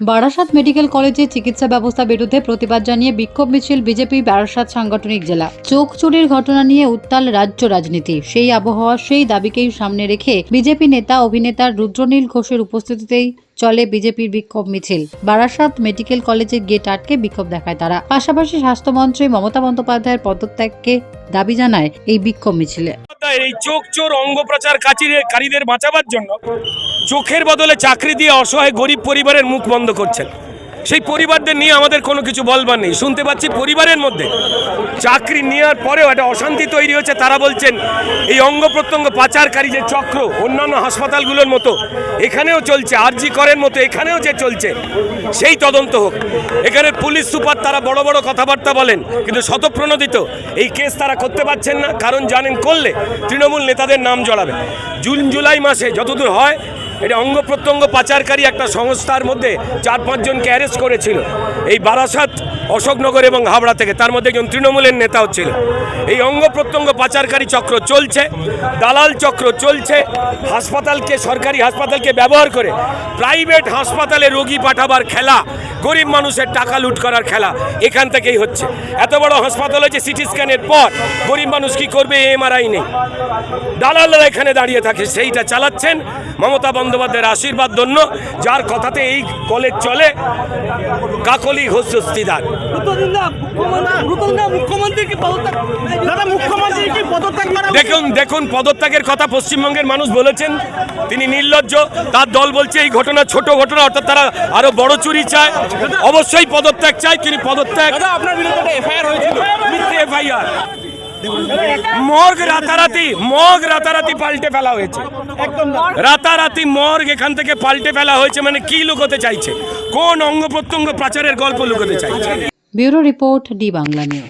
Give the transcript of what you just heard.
Barasat medical কলেজে চিকিৎসা ব্যবস্থা বিরুদ্ধে প্রতিবাদ জানিয়ে বিক্ষোভ মিছিল বিজেপি বারাসাত সাংগঠনিক জেলা। চোখ চুরির ঘটনা নিয়ে উত্তাল রাজ্য রাজনীতি। সেই আবহাওয়া, সেই দাবিকেই সামনে রেখে বিজেপি নেতা, অভিনেতা রুদ্রনীল ঘোষের উপস্থিতিতেই চলে বিজেপির বিক্ষোভ মিছিল। বারাসাত মেডিকেল কলেজের গেট আটকে বিক্ষোভ দেখায় তারা। পাশাপাশি স্বাস্থ্যমন্ত্রী মমতা বন্দ্যোপাধ্যায়ের পদত্যাগকে দাবি জানায় এই বিক্ষোভ মিছিলে। এই চোখ চোর অঙ্গ প্রচার কারীদের বাঁচাবার জন্য চোখের বদলে চাকরি দিয়ে অসহায় গরিব পরিবারের মুখ বন্ধ করছেন। সেই পরিবারদের নিয়ে আমাদের কোনো কিছু বলবার নেই। শুনতে পাচ্ছি পরিবারের মধ্যে চাকরি নেওয়ার পরেও একটা অশান্তি তৈরি হচ্ছে তারা বলছেন, এই অঙ্গ প্রত্যঙ্গ পাচারকারী যে চক্র, অন্যান্য হাসপাতালগুলোর মতো, এখানেও চলছে আরজি করের মতো, এখানেও যে চলছে, সেই তদন্ত হোক। এখানে পুলিশ সুপার, তারা বড় বড় কথাবার্তা বলেন, কিন্তু শতপ্রণোদিত এই কেস তারা করতে পারছেন না। কারণ জানেন করলে তৃণমূল নেতাদের নাম জড়াবে। জুন, জুলাই মাসে যতদূর হয় এটা অঙ্গ প্রত্যঙ্গ পাচারকারী একটা সংস্থার মধ্যে চার পাঁচজনকে অ্যারেস্ট করেছিল। এই বারাসাত অশোকনগর এবং হাবড়া থেকে। তার মধ্যে একজন তৃণমূলের নেতাও ছিল এই অঙ্গ প্রত্যঙ্গ পাচারকারী চক্র চলছে, দালাল চক্র চলছে। হাসপাতালকে, সরকারি হাসপাতালকে ব্যবহার করে প্রাইভেট হাসপাতালে রোগী পাঠাবার খেলা, গরিব মানুষের টাকা লুট করার খেলা এখান থেকেই হচ্ছে। এত বড় হাসপাতাল হচ্ছে সিটি স্ক্যানের পর, গরিব মানুষ কি করবে এমআরআই নেই। দালালরা এখানে দাঁড়িয়ে থাকে, সেইটা চালাচ্ছেন। মমতা বন্দ্যোপাধ্যায়ের আশীর্বাদ ধন্য, যার কথাতে এই কলেজ চলে। কাকলি ঘোষ দেখুন দেখুন পদত্যাগের কথা পশ্চিমবঙ্গের মানুষ বলেছেন। তিনি নির্লজ্জ। তার দল বলছে এই ঘটনা ছোট ঘটনা অর্থাৎ তারা আরও বড় চুরি চায়। অবশ্যই পদত্যাগ চায় তিনি পদত্যাগ আপনার বিরুদ্ধে এফআইআর হয়েছিল। এফআইআর মর্গ রাতারাতি মর্গ রাতারাতি পাল্টে ফেলা হয়েছে। রাতারাতি মর্গ এখান থেকে পাল্টে ফেলা হয়েছে মানে কি লুকোতে চাইছে? কোন অঙ্গ প্রত্যঙ্গ পাচারের গল্প লুকোতে চাইছে? Bureau report D Bangla news.